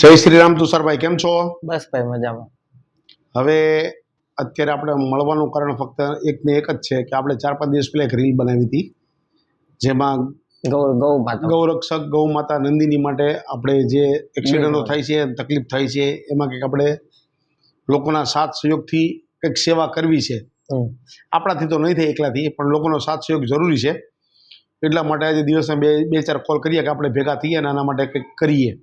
જય શ્રી રામ તુષારભાઈ કેમ છો? બસ ભાઈ મજામાં. હવે અત્યારે આપણે મળવાનું કારણ ફક્ત એક ને એક જ છે કે આપણે ચાર પાંચ દિવસ પહેલા એક રીલ બનાવી હતી જેમાં ગૌ ગૌ માતા. ગૌરક્ષક ગૌ માતા નંદિની માટે આપણે જે એક્સિડન્ટો થાય છે તકલીફ થાય છે એમાં કંઈક આપણે લોકોના સાથ સહયોગથી કંઈક સેવા કરવી છે. આપણાથી તો નહીં થાય એકલાથી પણ લોકોનો સાથ સહયોગ જરૂરી છે. એટલા માટે આજે દિવસના બે બે, ચાર કોલ કરીએ કે આપણે ભેગા થઈએ અને આના માટે કંઈક કરીએ.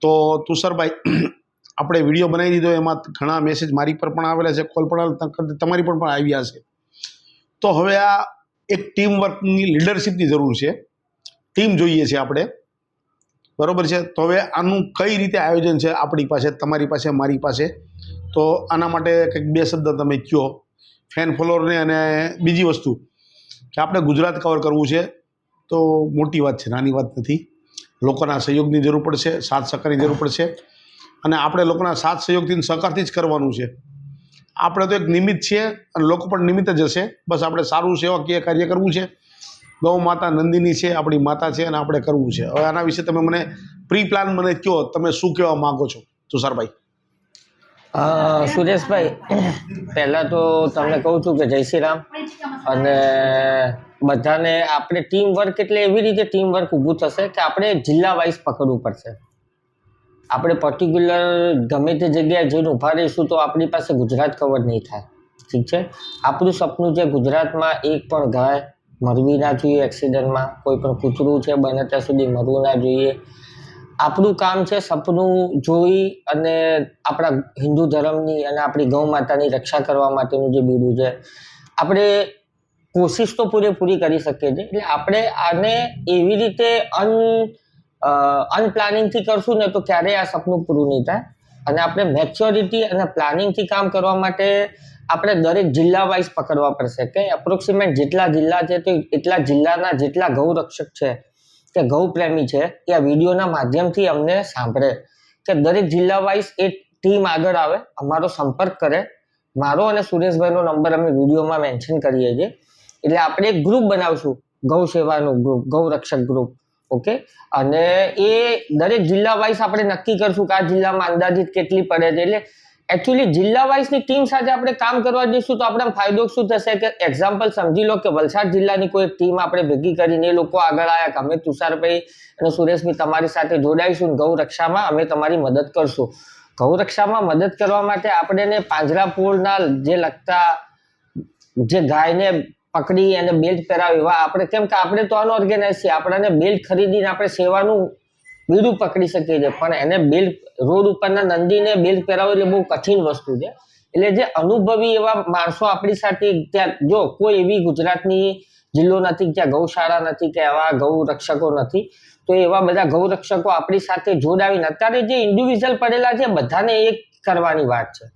તો તુષારભાઈ, આપણે વીડિયો બનાવી દીધો, એમાં ઘણા મેસેજ મારી પર પણ આવેલા છે કોલ પણ તમારી પણ આવ્યા છે. તો હવે આ એક ટીમ વર્કની લીડરશિપની જરૂર છે. ટીમ જોઈએ છે આપણે. બરાબર છે? તો હવે આનું કઈ રીતે આયોજન છે? આપણી પાસે, તમારી પાસે, મારી પાસે. તો આના માટે કંઈક બે શબ્દ તમે કહો. ફેન ફોલોઅરને અને બીજી વસ્તુ. કે આપણે ગુજરાત કવર કરવું છે, તો મોટી વાત છે, નાની વાત નથી. લોકોના સહયોગની જરૂર પડશે, સાથ સહકારની જરૂર પડશે. અને આપણે લોકોના સાથ સહયોગથી સહકારથી જ કરવાનું છે. આપણે તો એક નિમિત્ત છીએ અને લોકો પણ નિમિત્ત જ હશે. બસ આપણે સારું સેવાકીય કાર્ય કરવું છે. ગૌ માતા નંદિની છે, આપણી માતા છે અને આપણે કરવું છે. હવે આના વિશે તમે મને પ્રી પ્લાન મને કહો, તમે શું કહેવા માગો છો? તુષારભાઈ. સુરેશભાઈ, પહેલાં તો તમને કહું છું કે જય શ્રી રામ. અને બધાને, આપણે ટીમ વર્ક એટલે એવી રીતે ટીમ વર્ક ઊભું થશે કે આપણે જિલ્લા વાઇઝ પકડવું પડશે. આપણે પર્ટિક્યુલર ગમે તે જગ્યાએ જઈને ઊભા રહીશું તો આપણી પાસે ગુજરાત કવર નહીં થાય. ઠીક છે? આપણું સપનું છે ગુજરાતમાં એક પણ ગાય મરવી ના જોઈએ એક્સિડન્ટમાં કોઈ પણ કૂતરું છે, બને ત્યાં સુધી મરવું ના જોઈએ. આપણું કામ છે સપનું જોઈ અને આપણા હિન્દુ ધર્મની અને આપણી ગૌ માતાની રક્ષા કરવા માટેનું જે બીડું છે, આપણે કોશિશ તો પૂરેપૂરી કરી શકીએ છીએ. એટલે આપણે આને એવી રીતે અન અનપ્લાનિંગથી કરશું ને તો ક્યારેય આ સપનું પૂરું નહીં થાય. અને આપણે મેચ્યોરિટી અને પ્લાનિંગથી કામ કરવા માટે આપણે દરેક જિલ્લા વાઇઝ પકડવા પડશે. કે એપ્રોક્સિમેટ જેટલા જિલ્લા છે તો એટલા જિલ્લાના જેટલા ગૌરક્ષક છે કે ગૌ પ્રેમી છે એ આ વિડીયોના માધ્યમથી અમને સાંભળે. કે દરેક જિલ્લા વાઇઝ એ ટીમ આગળ આવે, અમારો સંપર્ક કરે. મારો અને સુરેશભાઈનો નંબર અમે વિડીયોમાં મેન્શન કરીએ છીએ. એટલે આપણે એક ગ્રુપ બનાવશું, ગૌ સેવાનું ગ્રુપ, ગૌ રક્ષક ગ્રુપ, ઓકે? અને એ દરેક જિલ્લા વાઇઝ આપણે નક્કી કરશું કે આ જિલ્લામાં અંદાજિત કેટલી પડે છે. એટલે એકચ્યુઅલી જિલ્લા વાઇઝની ટીમ સાથે આપણે કામ કરવા જઈશું તો આપણે ફાયદો શું થશે કે એક્ઝામ્પલ સમજી લો કે વલસાડ જિલ્લાની કોઈ ટીમ આપણે ભેગી કરીને એ લોકો આગળ આવ્યા કે અમે તુષારભાઈ અને સુરેશભાઈ તમારી સાથે જોડાઈશું ને ગૌ રક્ષામાં અમે તમારી મદદ કરશું. ગૌ રક્ષામાં મદદ કરવા માટે આપણે પાંજરાપોળના જે લગતા જે ગાયને પકડી અને બેલ્ટ પહેરાવી એવા આપણે કેમ કે આપણે તો અનઓર્ગેનાઇઝ છીએ. આપણને બેલ્ટ ખરીદીને આપણે સેવાનું બીડું પકડી શકીએ છીએ. પણ એને બેલ્ટ રોડ ઉપરના નંદીને બિલ પહેરાવો એટલે બહુ કઠિન વસ્તુ છે. એટલે જે અનુભવી એવા માણસો આપણી સાથે ત્યાં, જો કોઈ એવી ગુજરાતની જિલ્લો નથી ત્યાં ગૌશાળા નથી, કે એવા ગૌ રક્ષકો નથી, તો એવા બધા ગૌ રક્ષકો આપણી સાથે જોડાવીને, અત્યારે જે ઇન્ડિવિજ્યુઅલ પડેલા છે, બધાને એક કરવાની વાત છે.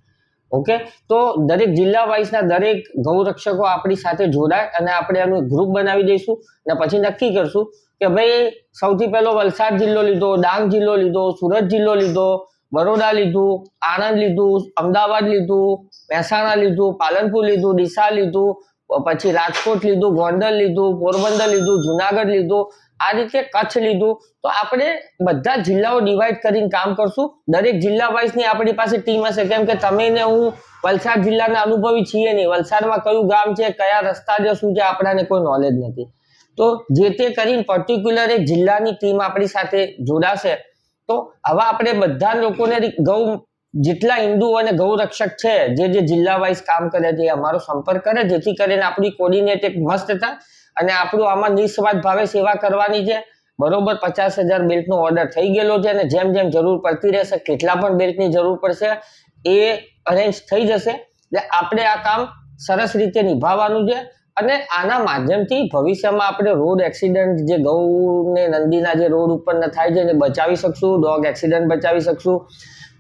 ઓકે? તો દરેક જિલ્લા વાઇઝના દરેક ગૌ રક્ષકો આપણી સાથે જોડાય અને આપણે એનું ગ્રુપ બનાવી દઈશું અને પછી નક્કી કરશું કે ભાઈ, સૌથી પહેલો વલસાડ જિલ્લો લીધો, ડાંગ જિલ્લો લીધો, સુરત જિલ્લો લીધો, બરોડા લીધું, આણંદ લીધું, અમદાવાદ લીધું, મહેસાણા લીધું, પાલનપુર લીધું, ડીસા લીધું પછી રાજકોટ લીધું, ગોંડલ લીધું, પોરબંદર લીધું, જુનાગઢ લીધું, આ રીતે કચ્છ લીધું. તો આપણે બધા જિલ્લાઓ ડિવાઈડ કરીને કામ કરશું. દરેક જિલ્લા વાઇઝની આપણી પાસે ટીમ હશે. કેમ કે તમે ને હું વલસાડ જિલ્લાના અનુભવી છીએ નહીં. વલસાડમાં કયું ગામ છે, કયા રસ્તા છે, શું છે, આપણાને કોઈ નોલેજ નથી. તો જે તે કરીને પર્ટિક્યુલર એક જિલ્લાની ટીમ આપણી સાથે જોડાશે, તો હવે આપણે બધા લોકોને ગૌ જેટલા હિન્દુ અને ગૌ રક્ષક છે, જે જે જિલ્લા વાઇઝ કામ કરે છે અમારો સંપર્ક કરે, જેથી કરીને આપણી કોર્ડિનેટ એક મસ્ત થાય અને આપણું આમાં નિસ્વાર્થ ભાવે સેવા કરવાની છે. બરોબર પચાસ હજાર બેલ્ટનો ઓર્ડર થઈ ગયેલો છે અને જેમ જેમ જરૂર પડતી રહેશે, કેટલા પણ બેલ્ટની જરૂર પડશે, એ અરેન્જ થઈ જશે. એટલે આપણે આ કામ સરસ રીતે નિભાવવાનું છે. અને આના માધ્યમથી ભવિષ્યમાં આપણે રોડ એક્સિડન્ટ જે ગૌને નંદીના જે રોડ ઉપર ન થાય છે એને બચાવી શકશું, ડોગ એક્સિડન્ટ બચાવી શકશું.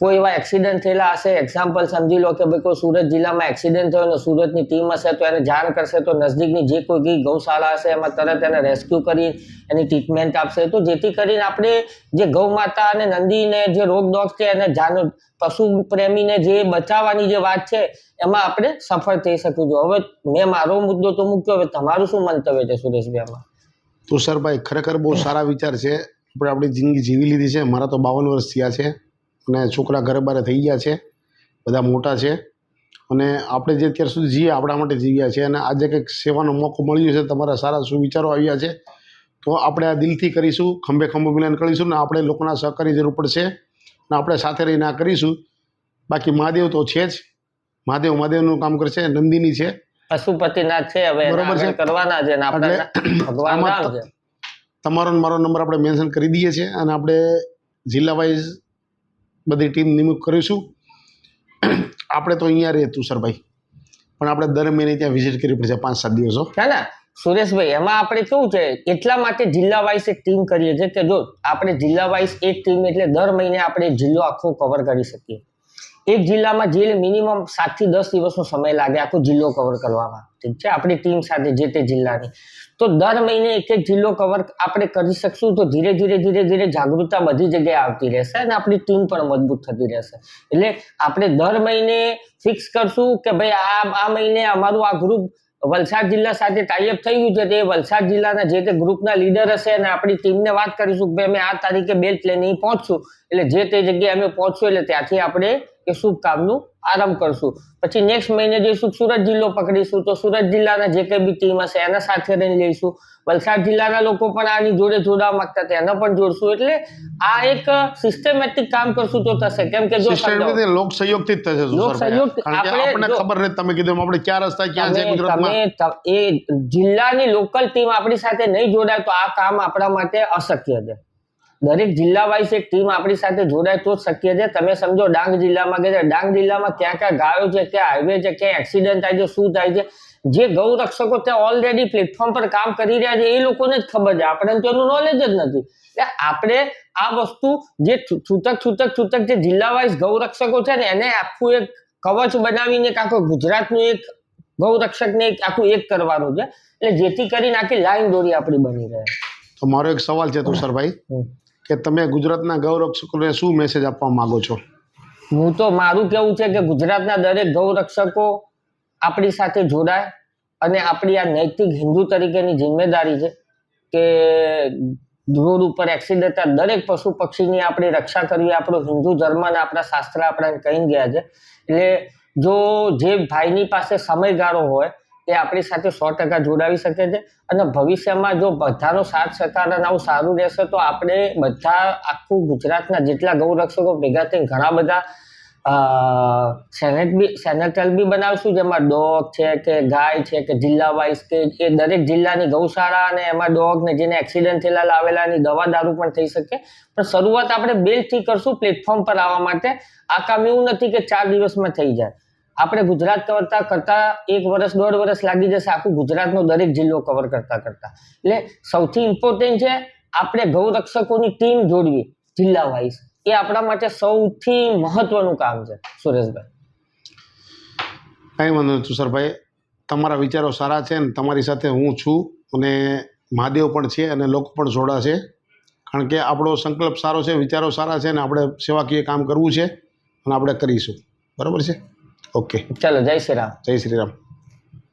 કોઈ એવા એક્સિડન્ટ થયેલા હશે? એક્ઝામ્પલ સમજી લો કે ભાઈ કોઈ સુરત જિલ્લામાં એક્સિડન્ટ થયો અને સુરતની ટીમ હશે તો એને જાણ કરશે તો નજદીકની જે કોઈ ગૌશાળા હશે એમાં તરત એને રેસ્ક્યુ કરી એની ટ્રીટમેન્ટ આપશે. તો જેથી કરીને આપણે જે ગૌ માતા અને નંદીને જે રોગ ડોગ છે એને જાન પશુ પ્રેમીને જે બચાવવાની જે વાત છે, એમાં આપણે સફળ થઈ શકીશું હવે મેં મારો મુદ્દો તો મૂક્યો. હવે તમારું શું મંતવ્ય છે સુરેશભાઈ આમાં? તુષારભાઈ ખરેખર બહુ સારા વિચાર છે. આપણે આપણી જિંદગી જીવી લીધી છે. મારા તો બાવન વર્ષ થયા છે. અને છોકરા ઘરે બારે થઈ ગયા છે બધા મોટા છે. અને આપણે જે અત્યાર સુધી જીએ આપણા માટે જીવ્યા છે. અને આજે કંઈક સેવાનો મોકો મળ્યો છે તમારા સારા સુવિચારો આવ્યા છે તો આપણે આ દિલથી કરીશું ખંભે ખંભો મિલન કરીશું ને આપણે લોકોના સહકારની જરૂર પડશે અને આપણે સાથે રહીને આ કરીશું. બાકી મહાદેવ તો છે જ. મહાદેવ મહાદેવનું કામ કરશે નંદિની છે. પશુપતિનાથ છે હવે બરોબર છે. કરવાના છે ભગવાન તમારો મારો નંબર આપણે મેન્શન કરી દઈએ છીએ અને આપણે જિલ્લા વાઇઝ બધી ટીમ નિમણૂક કરીશું. આપણે તો અહીંયા રહીએ તુષારભાઈ પણ આપણે દર મહિને ત્યાં વિઝિટ કરવી પડશે પાંચ સાત દિવસો. ના સુરેશભાઈ, એમાં આપણે કેવું છે, એટલા માટે જિલ્લા વાઇઝ એક ટીમ કરીએ છીએ કે જો, આપણે જિલ્લા વાઇઝ એક ટીમ એટલે દર મહિને આપણે જિલ્લો આખો કવર કરી શકીએ. એક જિલ્લામાં જે મિનિમમ સાતથી દસ દિવસનો સમય લાગે આખો જિલ્લો કવર કરવામાં. ઠીક છે? આપણી ટીમ સાથે જે તે જિલ્લાની. તો દર મહિને એક એક જિલ્લો કવર આપણે કરી શકશું તો ધીરે ધીરે ધીરે ધીરે જાગૃતતા બધી જગ્યાએ આવતી રહેશે અને આપણી ટીમ પણ મજબૂત થતી રહેશે. એટલે આપણે દર મહિને ફિક્સ કરશું કે ભાઈ આ આ મહિને અમારું આ ગ્રુપ વલસાડ જિલ્લા સાથે ટાઈઅપ થઈ ગયું છે તે વલસાડ જિલ્લાના જે તે ગ્રુપના લીડર હશે અને આપણી ટીમને વાત કરીશું કે અમે આ તારીખે બેલ્ટ લઈને પહોંચશું. એટલે જે તે જગ્યાએ અમે પહોંચશું એટલે ત્યાંથી આપણે એ શુભ કામનું? આરંભ કરશું. પછી નેક્સ્ટ મહિને જઈશું સુરત જિલ્લો પકડીશું તો સુરત જિલ્લાના જે કંઈ બી ટીમ હશે એના સાથે રહીને લઈશું. વલસાડ જિલ્લાના લોકો પણ આની જોડે જોડાવા માંગતા હતા એને પણ જોડશું. એટલે આ એક સિસ્ટમેટિક કામ કરશું તો થશે. કેમ કે જો લોક સહયોગથી જ થશે લોક સહયોગ આપણે ખબર નથી તમે કીધું આપણે ક્યાં રસ્તા ક્યાં છે ગુજરાતમાં? એ જિલ્લાની લોકલ ટીમ આપણી સાથે નહીં જોડાય તો આ કામ આપણા માટે અશક્ય છે. દરેક જિલ્લા વાઇઝ એક ટીમ આપણી સાથે જોડાય તો જ શક્ય છે. તમે સમજો ડાંગ જિલ્લામાં કે ડાંગ જિલ્લામાં ક્યાં ક્યાં ગાયો છે ક્યાં હાઈવે છે ક્યાં એક્સિડન્ટ થાય છે શું થાય છે જે ગૌ રક્ષકો ત્યાં ઓલરેડી પ્લેટફોર્મ પર કામ કરી રહ્યા છે એ લોકોને જ ખબર છે. આપણને તો એનું નોલેજ જ નથી. એટલે આપણે આ વસ્તુ જે છૂટક છૂટક છૂટક જે જિલ્લા વાઇઝ ગૌ રક્ષકો છે ને એને આખું એક કવચ બનાવીને આખું ગુજરાતનું એક ગૌ રક્ષકને એક આખું એક કરવાનું છે. એટલે જેથી કરીને આખી લાઈન દોરી આપણી બની રહે. તો મારો એક સવાલ છે તુષારભાઈ. કે તમે ગુજરાતના ગૌરક્ષકોને શું મેસેજ આપવા માંગો છો? હું તો મારું કેવું છે કે ગુજરાતના દરેક ગૌરક્ષકો આપણી સાથે જોડાય અને આપણી આ નૈતિક હિન્દુ તરીકેની જિમ્મેદારી છે કે રોડ ઉપર એક્સિડન્ટ થતા દરેક પશુ પક્ષીની આપણે રક્ષા કરવી આપણો હિન્દુ ધર્મ અને આપણા શાસ્ત્ર આપણને કહી ગયા છે. એટલે જો જે ભાઈની પાસે સમયગાળો હોય એ આપણી સાથે સો ટકા જોડાવી શકે છે અને ભવિષ્યમાં જો બધાનો સાથ, સહકાર અને આવું સારું રહેશે તો આપણે બધા આખું ગુજરાતના જેટલા ગૌરક્ષકો ભેગા થઈને ઘણા બધા સેનેટ બી, સેનેટલ બી બનાવશું, જેમાં ડોગ છે કે ગાય છે કે જિલ્લા વાઇઝ કે એ દરેક જિલ્લાની ગૌશાળા અને એમાં ડોગ ને જેને એક્સિડન્ટ થયેલા, લાવેલાની દવા દારૂ પણ થઈ શકે. પણ શરૂઆત આપણે બેલથી કરશું, પ્લેટફોર્મ પર આવવા માટે. આ કામ એવું નથી કે ચાર દિવસમાં થઈ જાય. આપણે ગુજરાત કરતા કરતા એક વર્ષ દોઢ વર્ષ લાગી જશે આખું ગુજરાતનો દરેક જિલ્લો કવર કરતા કરતા. એટલે સૌથી ઇમ્પોર્ટન્ટ છે આપણે ગૌરક્ષકોની ટીમ જોડવી જિલ્લા વાઇઝ એ આપણા માટે સૌથી મહત્વનું કામ છે. સુરેશભાઈ. કાંઈ વાંધો નહીં તુષારભાઈ. તમારા વિચારો સારા છે ને તમારી સાથે હું છું અને મહાદેવ પણ છે અને લોકો પણ જોડાશે કારણ કે આપણો સંકલ્પ સારો છે, વિચારો સારા છે ને આપણે સેવાકીય કામ કરવું છે અને આપણે કરીશું. બરાબર છે? ઓકે ચલો જય શ્રી રામ જય શ્રી રામ